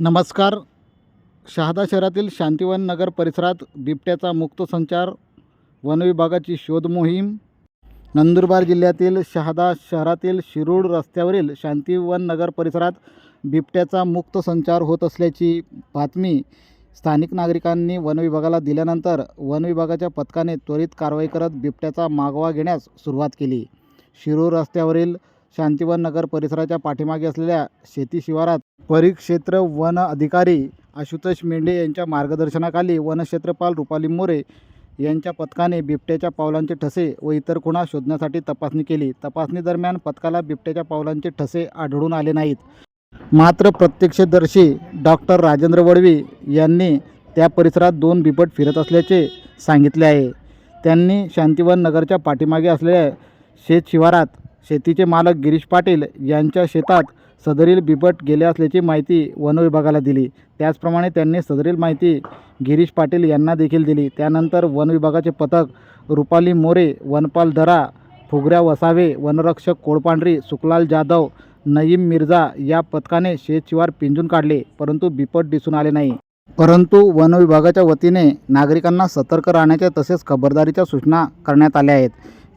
नमस्कार. शहादा शहरातील शांतिवन नगर परिसरात बिबट्याचा मुक्त संचार वनविभागाची शोध मोहीम नंदुरबार जिल्ह्यातील शहादा शहरातील शिरूड रस्त्यावरील शांतिवन नगर परिसरात बिबट्याचा मुक्त संचार होत असल्याची बातमी स्थानिक नागरिकांनी वनविभागाला दिल्यानंतर वनविभागाच्या पथकाने त्वरित कारवाई करत बिबट्याचा मागोवा घेण्यास सुरुवात केली. शिरूर रस्त्यावरील शांतिवन नगर परिसराच्या पाठीमागे असलेल्या शेती शिवारात परिक्षेत्र वन अधिकारी आशुतोष मेंढे यांच्या मार्गदर्शनाखाली वनक्षेत्रपाल रुपाली मोरे यांच्या पथकाने बिबट्याच्या पावलांचे ठसे व इतर खुणा शोधण्यासाठी तपासणी केली. तपासणी दरम्यान पथकाला बिबट्याच्या पावलांचे ठसे आढळून आले नाहीत. मात्र प्रत्यक्षदर्शी डॉक्टर राजेंद्र वडवी यांनी त्या परिसरात दोन बिबट फिरत असल्याचे सांगितले आहे. त्यांनी शांतिवन नगरच्या पाठीमागे असलेल्या शेत शिवारात शेतीचे मालक गिरीश पाटील यांच्या शेतात सदरील बिबट गेले असल्याची माहिती वनविभागाला दिली. त्याचप्रमाणे त्यांनी सदरील माहिती गिरीश पाटील यांना देखील दिली. त्यानंतर वनविभागाचे पथक रुपाली मोरे वनपाल दरा फुगऱ्या वसावे वनरक्षक कोळपांढरी सुखलाल जाधव नईम मिर्झा या पथकाने शेतशिवार पिंजून काढले परंतु बिबट दिसून आले नाही. परंतु वनविभागाच्या वतीने नागरिकांना सतर्क राहण्याच्या तसेच खबरदारीच्या सूचना करण्यात आल्या आहेत.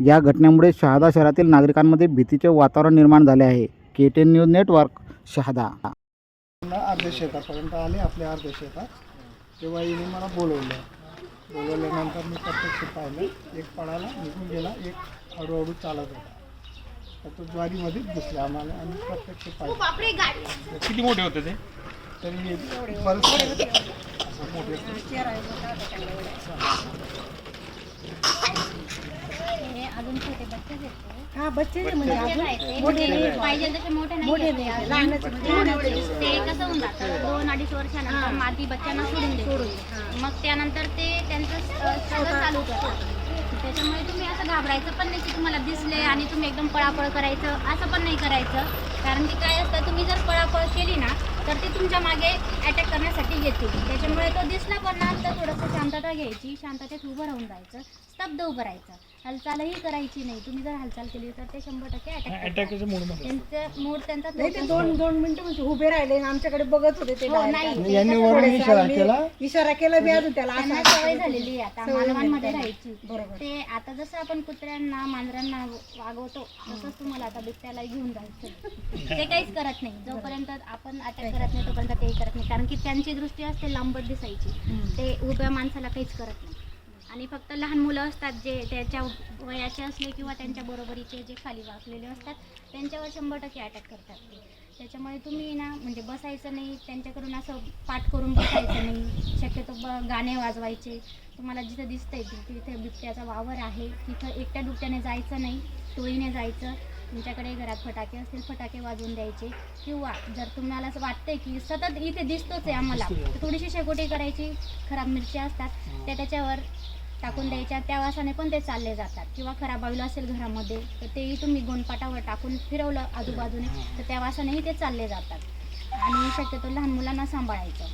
या घटनेमुळे शहादा शहरातील नागरिकांमध्ये भीतीचे वातावरण निर्माण झाले आहे. K ten news network Shahada. अर्ध्या शेतापर्यंत आले आपल्या अर्ध्या शेतात तेव्हा हिने मला बोलवलं. बोलवल्यानंतर मी प्रत्यक्ष पाहिलं. एक पळाला निघून गेला एक हळूहळू चालत होता. तर तो ज्वारीमध्येच दिसला आम्हाला आणि प्रत्यक्ष पाहिलं. किती मोठे होते ते? तरी बरंच मोठे अजून छोटे बच्चेच आहेत ते. हा बच्चे म्हणजे. मोठे म्हणजे नाही. पाहिजे तसे मोठे नाही आहेत. लहानच आहे. ते कसं होऊन जातं दोन अडीच वर्षानंतर माती बच्चांना सोडून देते मग त्यानंतर ते त्यांचं सगळं चालू करतात त्याच्यामुळे तुम्ही असं घाबरायचं पण नाही की तुम्हाला दिसले आणि तुम्ही एकदम पळापळ करायचं असं पण नाही करायचं कारण की काय असतं तुम्ही जर पळापळ केली ना तर ते तुमच्या मागे अटॅक करण्यासाठी येतील. त्याच्यामुळे तो दिसला पण ना तर थोडंसं शांतता घ्यायची. शांततेत उभं राहून जायचं. स्तब्ध उभं राहायचं. हालचालही करायची नाही. तुम्ही जर हालचाल केली तर ते शंभर टक्के अटॅकमध्ये त्यांचं मूड त्यांचा नाही ते तोच दोन दोन मिनिटं म्हणजे उभे राहिले आणि आमच्याकडे बघत होते ते हो. नाही. यांनी थोडेसे इशारा आम्ही- केला. इशारा केला मी अजून त्याला. त्यांना असं- सवय झालेली आहे. आता मालवांमध्ये. राहायची. बरोबर. ते आता जसं आपण कुत्र्यांना मांजरांना वागवतो तसंच तुम्हाला आता बिबट्याला घेऊन जायचं. ते काहीच करत नाही. जोपर्यंत आपण अटॅक करत नाही तोपर्यंत तेही करत नाही. कारण की त्यांची दृष्टी असते लांबट दिसायची. ते उभ्या माणसाला काहीच करत नाही. आणि फक्त लहान मुलं असतात जे त्याच्या वयाचे असले किंवा त्यांच्या बरोबरीचे जे खाली वाचलेले असतात त्यांच्यावर शंभर टक्के अटॅक करतात ते. त्याच्यामुळे तुम्ही ना म्हणजे बसायचं नाही त्यांच्याकडून असं पाठ करून बसायचं नाही. शक्यतो ब गाणे वाजवायचे. तुम्हाला जिथं दिसतंय तिथे बिबट्याचा वावर आहे. तिथं एकट्या दुकट्याने जायचं नाही टोळीने जायचं. तुमच्याकडे घरात फटाके असतील फटाके वाजवून द्यायचे. किंवा जर तुम्हाला असं वाटतंय की सतत इथे दिसतोच आहे आम्हाला तर थोडीशी शेकोटी करायची खराब मिरच्या असतात त्या त्याच्यावर टाकून द्यायच्या त्या वासाने पण ते चालले जातात. किंवा खराब बाजूला असेल घरामध्ये तर तेही तुम्ही गोणपाटावर टाकून फिरवलं आजूबाजूने तर त्या वासानेही ते चालले जातात. आणि शक्यतो लहान मुलांना सांभाळायचं.